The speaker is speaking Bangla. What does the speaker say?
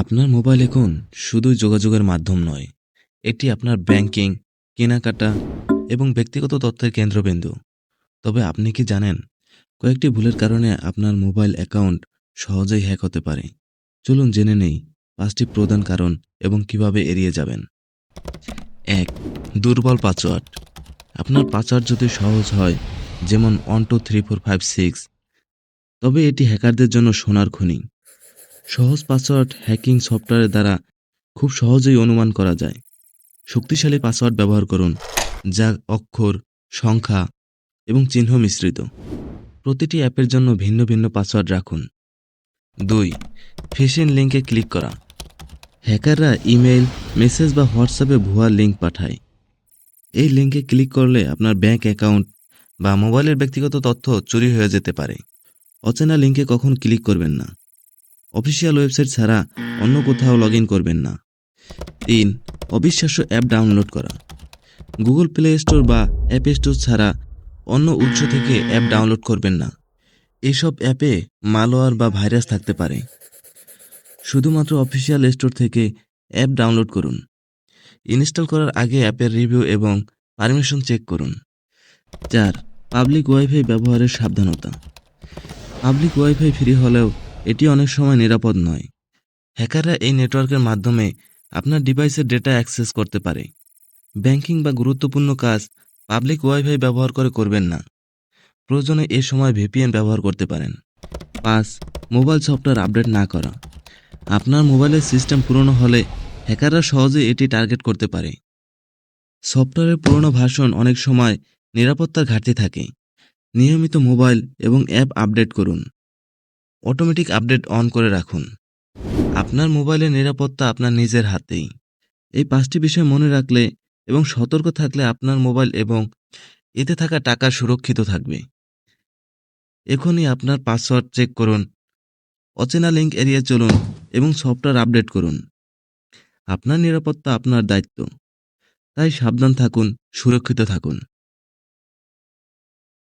আপনার মোবাইল এখন শুধুই যোগাযোগের মাধ্যম নয়, এটি আপনার ব্যাংকিং, কেনাকাটা এবং ব্যক্তিগত তথ্যের কেন্দ্রবিন্দু। তবে আপনি কি জানেন, কয়েকটি ভুলের কারণে আপনার মোবাইল অ্যাকাউন্ট সহজেই হ্যাক হতে পারে। চলুন জেনে নেই পাঁচটি প্রধান কারণ এবং কীভাবে এড়িয়ে যাবেন। এক, দুর্বল পাসওয়ার্ড। আপনার পাসওয়ার্ড যদি সহজ হয়, যেমন one two three four five six তবে এটি হ্যাকারদের জন্য সোনার খনি। সহজ পাসওয়ার্ড হ্যাকিং সফটওয়্যারের দ্বারা খুব সহজেই অনুমান করা যায়। শক্তিশালী পাসওয়ার্ড ব্যবহার করুন, যা অক্ষর, সংখ্যা এবং চিহ্ন মিশ্রিত। প্রতিটি অ্যাপের জন্য ভিন্ন ভিন্ন পাসওয়ার্ড রাখুন। দুই ফিশিং লিঙ্কে ক্লিক করা। হ্যাকাররা ইমেল মেসেজ বা হোয়াটসঅ্যাপে ভুয়া লিঙ্ক পাঠায়। এই লিঙ্কে ক্লিক করলে আপনার ব্যাঙ্ক অ্যাকাউন্ট বা মোবাইলের ব্যক্তিগত তথ্য চুরি হয়ে যেতে পারে। অচেনা লিঙ্কে কখন ক্লিক করবেন না। অফিসিয়াল ওয়েবসাইট ছাড়া অন্য কোথাও লগ করবেন না। তিন, অবিশ্বাস্য অ্যাপ ডাউনলোড করা। গুগল প্লে স্টোর বা অ্যাপ স্টোর ছাড়া অন্য উৎস থেকে অ্যাপ ডাউনলোড করবেন না। এসব অ্যাপে মালওয়ার বা ভাইরাস থাকতে পারে। শুধুমাত্র অফিসিয়াল স্টোর থেকে অ্যাপ ডাউনলোড করুন। ইনস্টল করার আগে অ্যাপের রিভিউ এবং পারমিশন চেক করুন। চার, পাবলিক ওয়াইফাই ব্যবহারের সাবধানতা। পাবলিক ওয়াইফাই ফ্রি হলেও এটি অনেক সময় নিরাপদ নয়। হ্যাকাররা এই নেটওয়ার্কের মাধ্যমে আপনার ডিভাইসের ডেটা অ্যাক্সেস করতে পারে। ব্যাংকিং বা গুরুত্বপূর্ণ কাজ পাবলিক ওয়াইফাই ব্যবহার করে করবেন না। প্রয়োজনে এ সময় ভিপিএন ব্যবহার করতে পারেন। পাঁচ, মোবাইল সফটওয়্যার আপডেট না করা। আপনার মোবাইলের সিস্টেম পুরনো হলে হ্যাকাররা সহজেই এটি টার্গেট করতে পারে। সফটওয়্যারের পুরনো ভার্সন অনেক সময় নিরাপত্তার ঘাটতি থাকে। নিয়মিত মোবাইল এবং অ্যাপ আপডেট করুন। অটোমেটিক আপডেট অন করে রাখুন। আপনার মোবাইলের নিরাপত্তা আপনার নিজের হাতেই। এই পাঁচটি বিষয় মনে রাখলে এবং সতর্ক থাকলে আপনার মোবাইল এবং এতে থাকা টাকা সুরক্ষিত থাকবে। এখনই আপনার পাসওয়ার্ড চেক করুন, অচেনা লিঙ্ক এড়িয়ে চলুন এবং সফটওয়্যার আপডেট করুন। আপনার নিরাপত্তা আপনার দায়িত্ব। তাই সাবধান থাকুন, সুরক্ষিত থাকুন।